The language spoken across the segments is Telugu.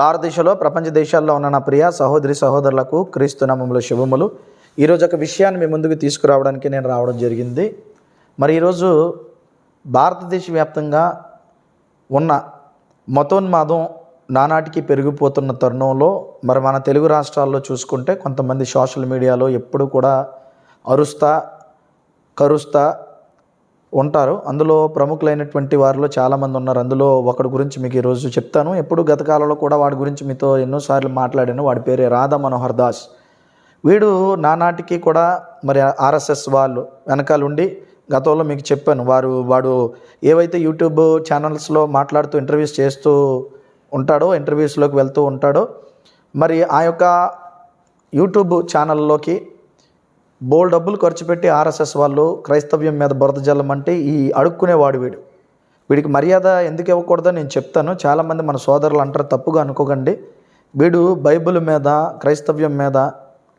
భారతదేశంలో ప్రపంచ దేశాల్లో ఉన్న నా ప్రియ సహోదరి సహోదరులకు క్రీస్తు నామముల శుభములు. ఈరోజు ఒక విషయాన్ని మీ ముందుకు తీసుకురావడానికి నేను రావడం జరిగింది. మరి ఈరోజు భారతదేశ వ్యాప్తంగా ఉన్న మతోన్మాదం నానాటికి పెరిగిపోతున్న తరుణంలో మరి మన తెలుగు రాష్ట్రాల్లో చూసుకుంటే కొంతమంది సోషల్ మీడియాలో ఎప్పుడు కూడా అరుస్తా కరుస్తా ఉంటారు. అందులో ప్రముఖులైనటువంటి వారిలో చాలామంది ఉన్నారు. అందులో ఒకడి గురించి మీకు ఈరోజు చెప్తాను. ఎప్పుడు గత కాలంలో కూడా వాడి గురించి మీతో ఎన్నోసార్లు మాట్లాడాను. వాడి పేరే రాధా మనోహర్ దాస్. వీడు నానాటికి కూడా మరి ఆర్ఎస్ఎస్ వాళ్ళు వెనకాల ఉండి గతంలో మీకు చెప్పాను. వారు వాడు ఏవైతే యూట్యూబ్ ఛానల్స్లో మాట్లాడుతూ ఇంటర్వ్యూస్ చేస్తూ ఉంటాడో ఇంటర్వ్యూస్లోకి వెళ్తూ ఉంటాడో మరి ఆ యొక్క యూట్యూబ్ ఛానల్లోకి బోల్ డబ్బులు ఖర్చు పెట్టి ఆర్ఎస్ఎస్ వాళ్ళు క్రైస్తవ్యం మీద బురద జల్లమంటే ఈ అడుక్కునేవాడు వీడు వీడికి మర్యాద ఎందుకు ఇవ్వకూడదో నేను చెప్తాను. చాలామంది మన సోదరులు అంటారు తప్పుగా అనుకోకండి. వీడు బైబిల్ మీద క్రైస్తవ్యం మీద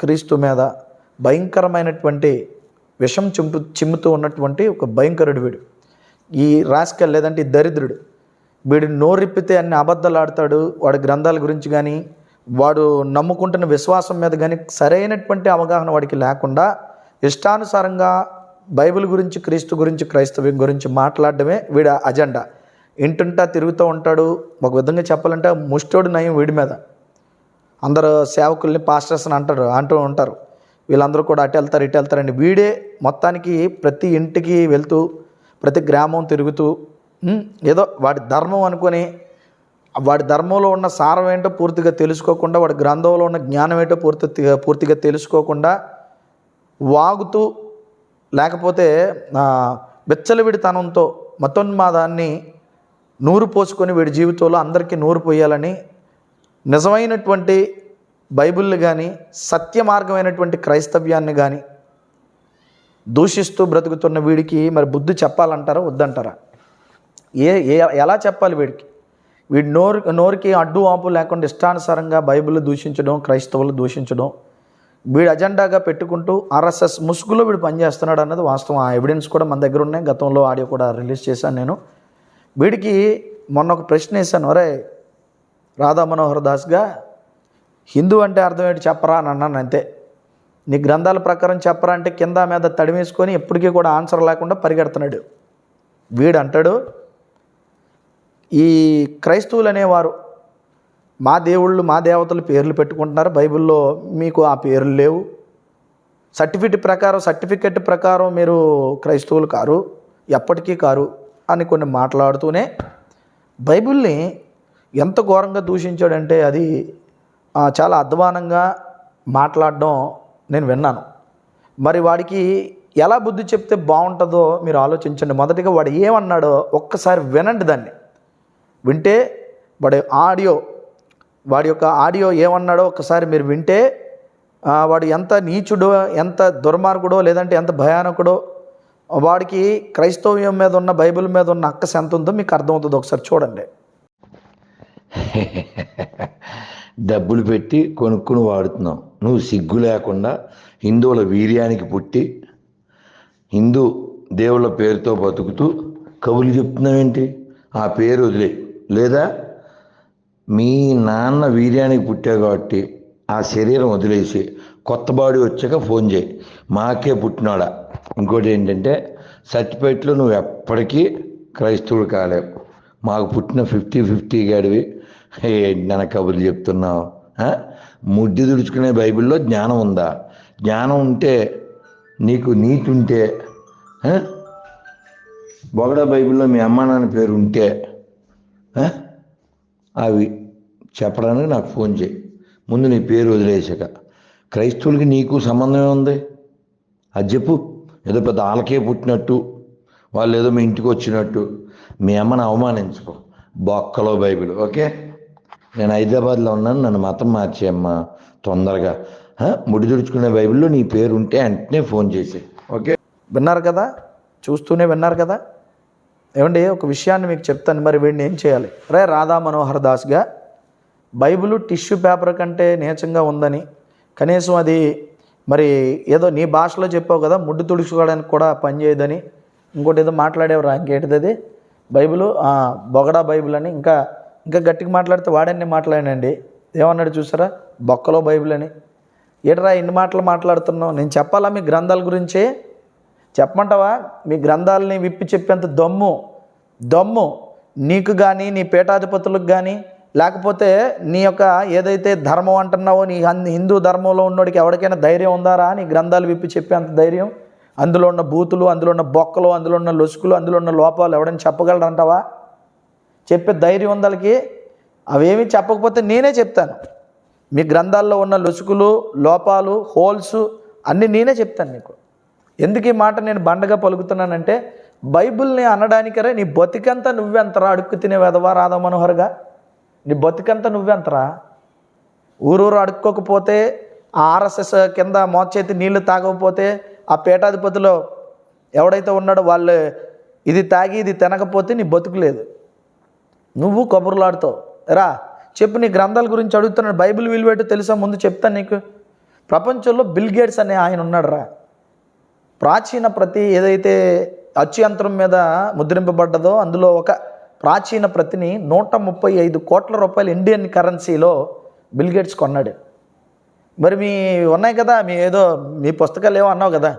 క్రీస్తు మీద భయంకరమైనటువంటి విషం చింపు చిమ్ముతూ ఉన్నటువంటి ఒక భయంకరుడు వీడు. ఈ రాస్కల్ లేదంటే ఈ దరిద్రుడు. వీడు నోరిప్పితే అన్ని అబద్ధాలు ఆడతాడు. వాడి గ్రంథాల గురించి కానీ వాడు నమ్ముకుంటున్న విశ్వాసం మీద కానీ సరైనటువంటి అవగాహన వాడికి లేకుండా ఇష్టానుసారంగా బైబిల్ గురించి క్రీస్తు గురించి క్రైస్తవ్యం గురించి మాట్లాడడమే వీడి అజెండా. ఇంటుంటా తిరుగుతూ ఉంటాడు. ఒక విధంగా చెప్పాలంటే ముష్టోడు నయం వీడి మీద. అందరు సేవకుల్ని పాస్టర్స్ అని అంటారు అంటూ ఉంటారు. వీళ్ళందరూ కూడా అటు వెళ్తారు ఇటు వెళ్తారండి వీడే మొత్తానికి ప్రతి ఇంటికి వెళ్తూ ప్రతి గ్రామం తిరుగుతూ ఏదో వాడి ధర్మం అనుకొని వాడి ధర్మంలో ఉన్న సారం ఏంటో పూర్తిగా తెలుసుకోకుండా వాడి గ్రంథంలో ఉన్న జ్ఞానం ఏంటో పూర్తిగా పూర్తిగా తెలుసుకోకుండా వాగుతూ లేకపోతే ఆ, విచ్చలవిడితనంతో మతోన్మాదాన్ని నూరు పోసుకొని వీడి జీవితంలో అందరికీ నూరు పోయాలని నిజమైనటువంటి బైబిల్ని కానీ సత్య మార్గమైనటువంటి క్రైస్తవ్యాన్ని కానీ దూషిస్తూ బ్రతుకుతున్న వీడికి మరి బుద్ధి చెప్పాలంటారా? వద్దంటారా? ఏ ఎలా చెప్పాలి వీడికి? వీడి నోరు నోరుకి అడ్డు ఆపు లేకుండా ఇష్టానుసారంగా బైబిల్ దూషించడం క్రైస్తవులు దూషించడం వీడు అజెండాగా పెట్టుకుంటూ ఆర్ఎస్ఎస్ ముసుగులో వీడు పనిచేస్తున్నాడు అన్నది వాస్తవం. ఆ ఎవిడెన్స్ కూడా మన దగ్గర ఉన్నాయి. గతంలో ఆడియో కూడా రిలీజ్ చేశాను నేను. వీడికి మొన్న ఒక ప్రశ్న వేశాను. ఒరే రాధా మనోహర్ దాస్గా హిందూ అంటే అర్థం ఏంటి చెప్పరా? అని అన్నాను అంతే. నీ గ్రంథాల ప్రకారం చెప్పరా అంటే కింద మీద తడిమేసుకొని ఎప్పటికీ కూడా ఆన్సర్ లేకుండా పరిగెడుతున్నాడు. వీడు అంటాడు ఈ క్రైస్తవులు అనేవారు మా దేవుళ్ళు మా దేవతలు పేర్లు పెట్టుకుంటున్నారు. బైబిల్లో మీకు ఆ పేర్లు లేవు. సర్టిఫికెట్ ప్రకారం సర్టిఫికెట్ ప్రకారం మీరు క్రైస్తవులు కారు ఎప్పటికీ కారు అని కొన్ని మాట్లాడుతూనే బైబిల్ని ఎంత ఘోరంగా దూషించాడంటే అది చాలా అధ్వానంగా మాట్లాడడం నేను విన్నాను. మరి వాడికి ఎలా బుద్ధి చెప్తే బాగుంటుందో మీరు ఆలోచించండి. మొదటిగా వాడు ఏమన్నాడో ఒక్కసారి వినండి దాన్ని. వింటే వాడి ఆడియో వాడి యొక్క ఆడియో ఏమన్నాడో ఒకసారి మీరు వింటే వాడు ఎంత నీచుడో ఎంత దుర్మార్గుడో లేదంటే ఎంత భయానకుడో వాడికి క్రైస్తవ్యం మీద ఉన్న బైబిల్ మీద ఉన్న అక్కస ఎంత ఉందో మీకు అర్థమవుతుంది. ఒకసారి చూడండి. డబ్బులు పెట్టి కొనుక్కుని వాడుతున్నావు నువ్వు సిగ్గు లేకుండా హిందువుల వీర్యానికి పుట్టి హిందూ దేవుళ్ళ పేరుతో బతుకుతూ కబులు చెప్తున్నావేంటి? ఆ పేరు వదిలే లేదా మీ నాన్న వీర్యానికి పుట్టావు కాబట్టి ఆ శరీరం వదిలేసి కొత్త బాడీ వచ్చాక ఫోన్ చేయి. మాకే పుట్టినాడా. ఇంకోటి ఏంటంటే సర్టిఫికెట్లో నువ్వు ఎప్పటికీ క్రైస్తవుడు కాలేవు. మాకు పుట్టిన ఫిఫ్టీ ఫిఫ్టీ గడివి. నన్న కబుర్లు చెప్తున్నావు? ఆ? ముడ్డి తుడుచుకునే బైబిల్లో జ్ఞానం ఉందా? జ్ఞానం ఉంటే నీకు నీతి ఉంటే బొగడ బైబిల్లో మీ అమ్మ నాన్న పేరు ఉంటే అవి చెప్పడానికి నాకు ఫోన్ చేయి. ముందు నీ పేరు వదిలేసాక. క్రైస్తవులకి నీకు సంబంధమే ఉంది అది చెప్పు. ఏదో పెద్ద ఆలకే పుట్టినట్టు. వాళ్ళు ఏదో మీ ఇంటికి వచ్చినట్టు. మీ అమ్మని అవమానించుకో. బొక్కలో బైబిల్ ఓకే? నేను హైదరాబాద్లో ఉన్నాను. నన్ను మతం మార్చేయమ్మా. తొందరగా. ముడి తుడుచుకునే బైబిల్లో నీ పేరు ఉంటే వెంటనే ఫోన్ చేసి ఓకే? విన్నారు కదా? చూస్తూనే విన్నారు కదా? ఏమండి ఒక విషయాన్ని మీకు చెప్తాను. మరి వీడిని ఏం చేయాలి? రే రాధా మనోహర్ దాస్గా బైబిల్ టిష్యూ పేపర్ కంటే నీచంగా ఉందని కనీసం అది మరి ఏదో నీ భాషలో చెప్పావు కదా ముడ్డు తుడుచుకోవడానికి కూడా పనిచేయదని ఇంకోటి ఏదో మాట్లాడేవారు ఇంకేటిది అది? బైబిల్ బొగడా బైబిల్ అని ఇంకా ఇంకా గట్టిగా మాట్లాడితే వాడన్నీ మాట్లాడానండి? ఏమన్నాడు చూసారా? బొక్కలో బైబిల్ అని. ఏట్రా ఇన్ని మాటలు మాట్లాడుతున్నావు? నేను చెప్పాలా మీ గ్రంథాల గురించే? చెప్పమంటావా? మీ గ్రంథాలని విప్పి చెప్పేంత దమ్ము దమ్ము. నీకు కానీ నీ పీఠాధిపతులకు కానీ లేకపోతే నీ యొక్క ఏదైతే ధర్మం అంటున్నావో నీ హన్- హిందూ ధర్మంలో ఉన్నోడికి ఎవరికైనా ధైర్యం ఉందారా నీ గ్రంథాలు విప్పి చెప్పేంత ధైర్యం? అందులో ఉన్న బూతులు అందులో ఉన్న బొక్కలు అందులో ఉన్న లొసుకులు అందులో ఉన్న లోపాలు ఎవడైనా చెప్పగలరంటావా చెప్పే ధైర్యం ఉందలకి అవేమి చెప్పకపోతే నేనే చెప్తాను. మీ గ్రంథాల్లో ఉన్న లొసుకులు లోపాలు హోల్స్ అన్నీ నేనే చెప్తాను నీకు. ఎందుకు ఈ మాట నేను బండగా పలుకుతున్నానంటే బైబిల్ని అనడానికరే నీ బతికంతా నువ్వెంతరా అడుక్కు తినే వెదవా రాధా మనోహర్గా? నీ బతికంతా నువ్వెంతరా ఊరూరు అడుక్కోకపోతే ఆ ఆర్ఎస్ఎస్ కింద మోచేతి నీళ్ళు తాగకపోతే ఆ పీఠాధిపతిలో ఎవడైతే ఉన్నాడో వాళ్ళు ఇది తాగి ఇది తినకపోతే నీ బతుకులేదు నువ్వు కబుర్లాడుతావు రా చెప్పు నీ గ్రంథాల గురించి అడుగుతున్నాడు బైబిల్ విలువేటో తెలుసా? ముందు చెప్తాను నీకు. ప్రపంచంలో బిల్ గేట్స్ అనే ఆయన ఉన్నాడు రా ప్రాచీన ప్రతి ఏదైతే అత్యంతరం మీద ముద్రింపబడ్డదో అందులో ఒక ప్రాచీన ప్రతిని నూట ముప్పై ఐదు కోట్ల రూపాయలు ఇండియన్ కరెన్సీలో బిల్గేట్స్ కొన్నాడు. మరి మీ ఉన్నాయి కదా మీ ఏదో మీ పుస్తకాలు ఏవో అన్నావు కదా.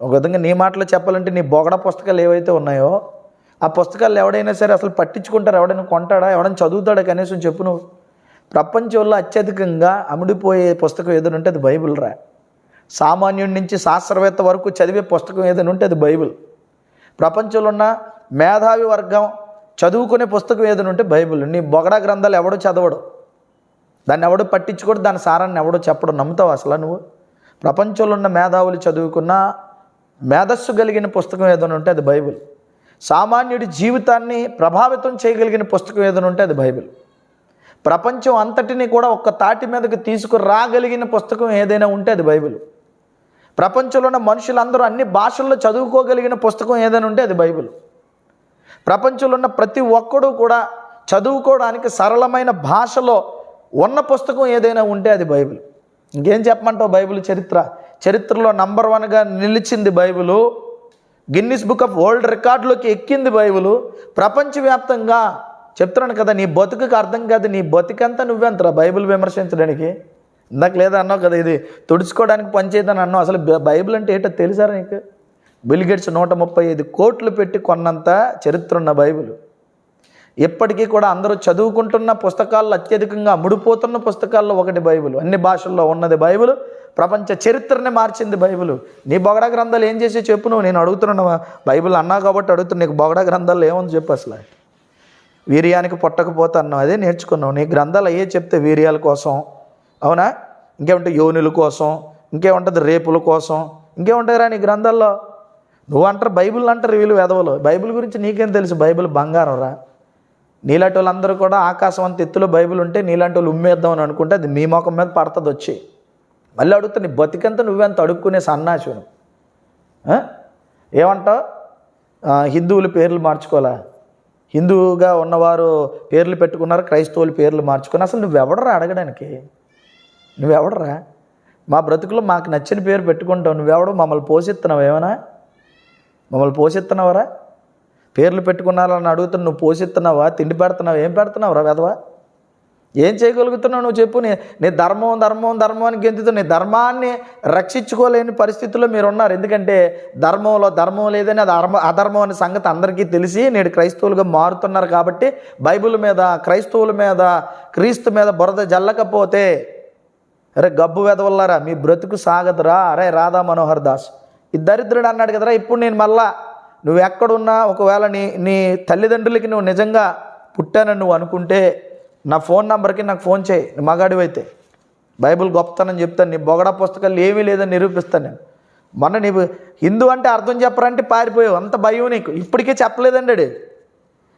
ఒక విధంగా నీ మాటలో చెప్పాలంటే నీ బొగడ పుస్తకాలు ఏవైతే ఉన్నాయో ఆ పుస్తకాలు ఎవడైనా సరే అసలు పట్టించుకుంటారు? ఎవడైనా కొంటాడా? ఎవడైనా చదువుతాడా? కనీసం చెప్పు నువ్వు. ప్రపంచంలో అత్యధికంగా అమ్ముడిపోయే పుస్తకం ఏదైనా ఉంటే అది బైబిల్ రా. సామాన్యుడి నుంచి శాస్త్రవేత్త వరకు చదివే పుస్తకం ఏదైనా ఉంటే అది బైబిల్. ప్రపంచంలో ఉన్న మేధావి వర్గం చదువుకునే పుస్తకం ఏదైనా ఉంటే బైబిల్. నీ బొగడా గ్రంథాలు ఎవడో చదవడు. దాన్ని ఎవడో పట్టించుకోడు దాని సారాన్ని ఎవడో చెప్పడం. నమ్ముతావు అసలు నువ్వు? ప్రపంచంలో ఉన్న మేధావులు చదువుకున్న మేధస్సు కలిగిన పుస్తకం ఏదైనా ఉంటే అది బైబిల్. సామాన్యుడి జీవితాన్ని ప్రభావితం చేయగలిగిన పుస్తకం ఏదైనా ఉంటే అది బైబిల్. ప్రపంచం అంతటిని కూడా ఒక్క తాటి మీదకి తీసుకురాగలిగిన పుస్తకం ఏదైనా ఉంటే అది బైబిల్. ప్రపంచంలో ఉన్న మనుషులందరూ అన్ని భాషల్లో చదువుకోగలిగిన పుస్తకం ఏదైనా ఉంటే అది బైబిల్. ప్రపంచంలో ఉన్న ప్రతి ఒక్కడు కూడా చదువుకోవడానికి సరళమైన భాషలో ఉన్న పుస్తకం ఏదైనా ఉంటే అది బైబిల్. ఇంకేం చెప్పమంటావు బైబిల్ చరిత్ర? చరిత్రలో నంబర్ వన్గా నిలిచింది Bible. Guinness book of world రికార్డులోకి ఎక్కింది బైబిలు. ప్రపంచవ్యాప్తంగా చెప్తున్నాను కదా నీ బతుకుకి అర్థం కాదు నీ బతుకంతా నువ్వెంతరా బైబిల్ విమర్శించడానికి? ఇందాక లేదా అన్నావు కదా ఇది తుడుచుకోవడానికి పనిచేయదని అన్నావు. అసలు బైబిల్ అంటే ఏంటో తెలుసా నీకు? బిల్గేట్స్ నూట ముప్పై ఐదు కోట్లు పెట్టి కొన్నంత చరిత్ర ఉన్న బైబిల్. ఇప్పటికీ కూడా అందరూ చదువుకుంటున్న పుస్తకాల్లో అత్యధికంగా ముడిపోతున్న పుస్తకాల్లో ఒకటి బైబిల్. అన్ని భాషల్లో ఉన్నది బైబిల్. ప్రపంచ చరిత్రని మార్చింది బైబిల్. నీ బొగడా గ్రంథాలు ఏం చేసి చెప్పు నువ్వు. నేను అడుగుతున్నాను బైబిల్ అన్నా కాబట్టి అడుగుతున్నా. నీకు బొగడా గ్రంథాలు ఏముంది చెప్పు అసలు. వీర్యానికి పుట్టకపోతే అన్నావు. అదే నేర్చుకున్నావు. నీ గ్రంథాలు అయ్యే చెప్తే వీర్యాల కోసం అవునా? ఇంకేముంటాయి యోనుల కోసం ఇంకేముంటుంది రేపుల కోసం? ఇంకేముంటాయిరా నీ గ్రంథాల్లో? నువ్వు అంటారు బైబిల్ అంటారు వీళ్ళు వెదవలు. బైబిల్ గురించి నీకేం తెలుసు? బైబిల్ బంగారం రా. నీలాంటి వాళ్ళందరూ కూడా ఆకాశం అంత ఎత్తులో బైబిల్ ఉంటే నీలాంటి వాళ్ళు ఉమ్మేద్దాం అని అనుకుంటే అది మీ మొఖం మీద పడుతుంది వచ్చి. మళ్ళీ అడుగుతా నీ బతికంత నువ్వెంత అడుక్కునే సన్నాశివును ఏమంటావు? హిందువులు పేర్లు మార్చుకోవాలా? హిందువుగా ఉన్నవారు పేర్లు పెట్టుకున్నారు? క్రైస్తవులు పేర్లు మార్చుకుని అసలు నువ్వెవడరా అడగడానికి? నువ్వెవడరా? మా బ్రతుకులో మాకు నచ్చిన పేరు పెట్టుకుంటావు. నువ్వెవడో మమ్మల్ని పోషిస్తున్నావు ఏమైనా మమ్మల్ని పోషిస్తున్నావరా? పేర్లు పెట్టుకున్నారని అడుగుతున్నా నువ్వు పోషిస్తున్నావా? తిండి పెడుతున్నావా? ఏం పెడుతున్నావురా వెధవా? ఏం చేయగలుగుతున్నావు నువ్వు చెప్పు. నీ నీ ధర్మం ధర్మం ధర్మం అని గెంతుతూ నీ ధర్మాన్ని రక్షించుకోలేని పరిస్థితుల్లో మీరు ఉన్నారు ఎందుకంటే ధర్మంలో ధర్మం లేదని అది అర్మ అధర్మం అనే సంగతి అందరికీ తెలిసి నేడు క్రైస్తవులుగా మారుతున్నారు కాబట్టి బైబిల్ మీద క్రైస్తవుల మీద క్రీస్తు మీద బురద జల్లకపోతే అరే గబ్బు వెదవల్లారా మీ బ్రతుకు సాగదురా. అరే రాధా మనోహర్ దాస్ ఈ దరిద్రుడు అన్నాడు కదరా ఇప్పుడు నేను మళ్ళా నువ్వు ఎక్కడున్నా ఒకవేళ నీ నీ తల్లిదండ్రులకి నువ్వు నిజంగా పుట్టానని నువ్వు అనుకుంటే నా ఫోన్ నెంబర్కి నాకు ఫోన్ చేయి మగాడివైతే. బైబిల్ గొప్పతనం చెప్తాను నీ బొగడా పుస్తకాలు ఏమీ లేదని నిరూపిస్తాను నేను. మొన్న నీవు హిందూ అంటే అర్థం చెప్పరంటే పారిపోయావు అంత భయం నీకు. ఇప్పటికే చెప్పలేదండి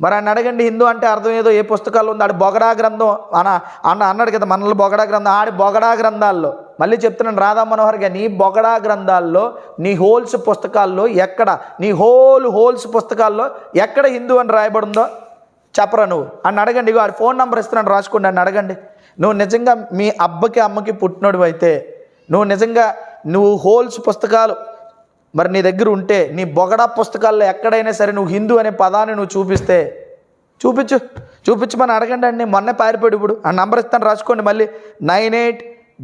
మరి ఆయన అడగండి హిందూ అంటే అర్థం ఏదో ఏ పుస్తకాల్లో ఉంది? ఆడి బొగడా గ్రంథం అన్న అన్న అన్నాడు కదా మనల్ని బొగడా గ్రంథం ఆడి బొగడా గ్రంథాల్లో. మళ్ళీ చెప్తున్నాను రాధా మనోహర్ గారు నీ బొగడా గ్రంథాల్లో నీ హోల్స్ పుస్తకాల్లో ఎక్కడ? నీ హోల్ హోల్స్ పుస్తకాల్లో ఎక్కడ హిందూ అని రాయబడిందో చెప్పరా నువ్వు? అని అడగండి వాడి ఫోన్ నెంబర్ ఇస్తున్నాను రాసుకోండి అని అడగండి. నువ్వు నిజంగా మీ అబ్బకి అమ్మకి పుట్టినోడు అయితే నువ్వు నిజంగా నువ్వు హోల్స్ పుస్తకాలు మరి నీ దగ్గర ఉంటే నీ బొగడా పుస్తకాల్లో ఎక్కడైనా సరే నువ్వు హిందూ అనే పదాన్ని నువ్వు చూపిస్తే చూపించు చూపించమని అడగండి అండి మొన్నే పారిపోయాడు ఇప్పుడు. ఆ నంబర్ ఇస్తాను రాసుకోండి మళ్ళీ. Nine eight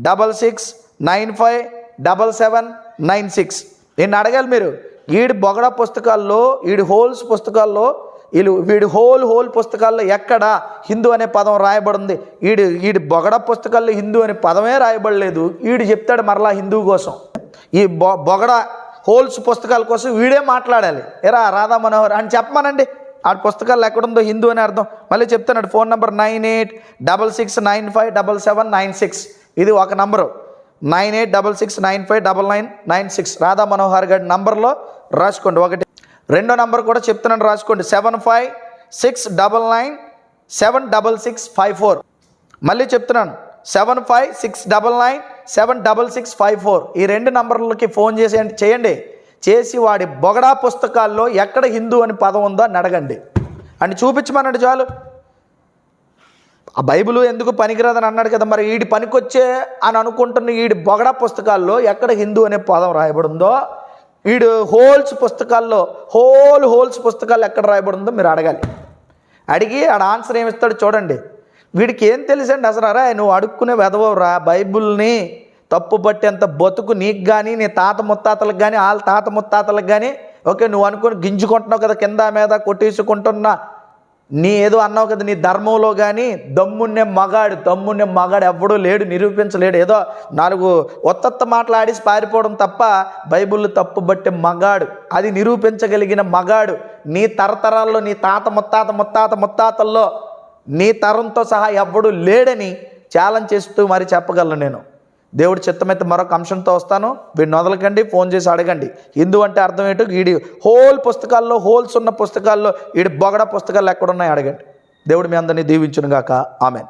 double six nine five double seven nine six. నేను అడగాలి మీరు. వీడి బొగడ పుస్తకాల్లో వీడి హోల్స్ పుస్తకాల్లో వీళ్ళు వీడి హోల్ హోల్ పుస్తకాల్లో ఎక్కడ హిందూ అనే పదం రాయబడింది. వీడి వీడి బొగడ పుస్తకాల్లో హిందూ అనే పదమే రాయబడలేదు. వీడు చెప్తాడు మరలా హిందూ కోసం. ఈ బొ బొగడ హోల్స్ పుస్తకాల కోసం వీడే మాట్లాడాలి. ఎరా రాధా మనోహర్ అని చెప్పమనండి. ఆ పుస్తకాలు ఎక్కడుందో హిందూ అని అర్థం. మళ్ళీ చెప్తున్నాడు phone number nine eight double six nine five double seven nine six. ఇది ఒక number. Nine eight double six nine five double nine nine six. Radha Manohar గారి నంబర్లో రాసుకోండి. ఒకటి. రెండో నంబర్ కూడా చెప్తున్నాను రాసుకోండి. Seven five six double nine seven double six five four. మళ్ళీ చెప్తున్నాను. Seven five six double nine seven double six five four ఈ రెండు నంబర్లకి ఫోన్ చేసే చేయండి. చేసి వాడి బొగడా పుస్తకాల్లో ఎక్కడ హిందూ అని పదం ఉందో అని అడగండి. అని చూపించమన్నాడు చాలు. ఆ బైబిల్ ఎందుకు పనికిరాదని అన్నాడు కదా మరి వీడి పనికొచ్చే అని అనుకుంటున్న వీడి బొగడా పుస్తకాల్లో ఎక్కడ హిందూ అనే పదం రాయబడిందో వీడు హోల్స్ పుస్తకాల్లో హోల్ హోల్స్ పుస్తకాలు ఎక్కడ రాయబడిందో మీరు అడగాలి. అడిగి ఆడ ఆన్సర్ ఏమిస్తాడు చూడండి. వీడికి ఏం తెలుసండి అసలు? రా నువ్వు అడుక్కునే వెదవరా బైబిల్ని తప్పు పట్టేంత బతుకు నీకు కానీ నీ తాత ముత్తాతలకు కానీ వాళ్ళ తాత ముత్తాతలకు కానీ ఓకే నువ్వు అనుకుని గింజుకుంటున్నావు కదా కింద మీద కొట్టేసుకుంటున్నా. నీ ఏదో అన్నావు కదా నీ ధర్మంలో కానీ దమ్మున్నే మగాడు దమ్మున్నే మగాడు ఎవ్వడూ లేడు నిరూపించలేడు. ఏదో నాలుగు ఒత్తత్త మాట్లాడేసి పారిపోవడం తప్ప బైబుల్ తప్పు బట్టే మగాడు అది నిరూపించగలిగిన మగాడు నీ తరతరాల్లో నీ తాత ముత్తాత ముత్తాత ముత్తాతల్లో నీ తరంతో సహా ఎవ్వడు లేడని ఛాలెంజ్ చేస్తూ మరి చెప్పగలను నేను. దేవుడి చిత్తమైతే మరొక అంశంతో వస్తాను. వీడిని వదలకండి ఫోన్ చేసి అడగండి. హిందూ అంటే అర్థం ఏంటో వీడి హోల్ పుస్తకాల్లో హోల్స్ ఉన్న పుస్తకాల్లో వీడి బొగడ పుస్తకాలు ఎక్కడున్నాయి అడగండి. దేవుడు మీ అందరినీ దీవించునుగాక. ఆమెన్.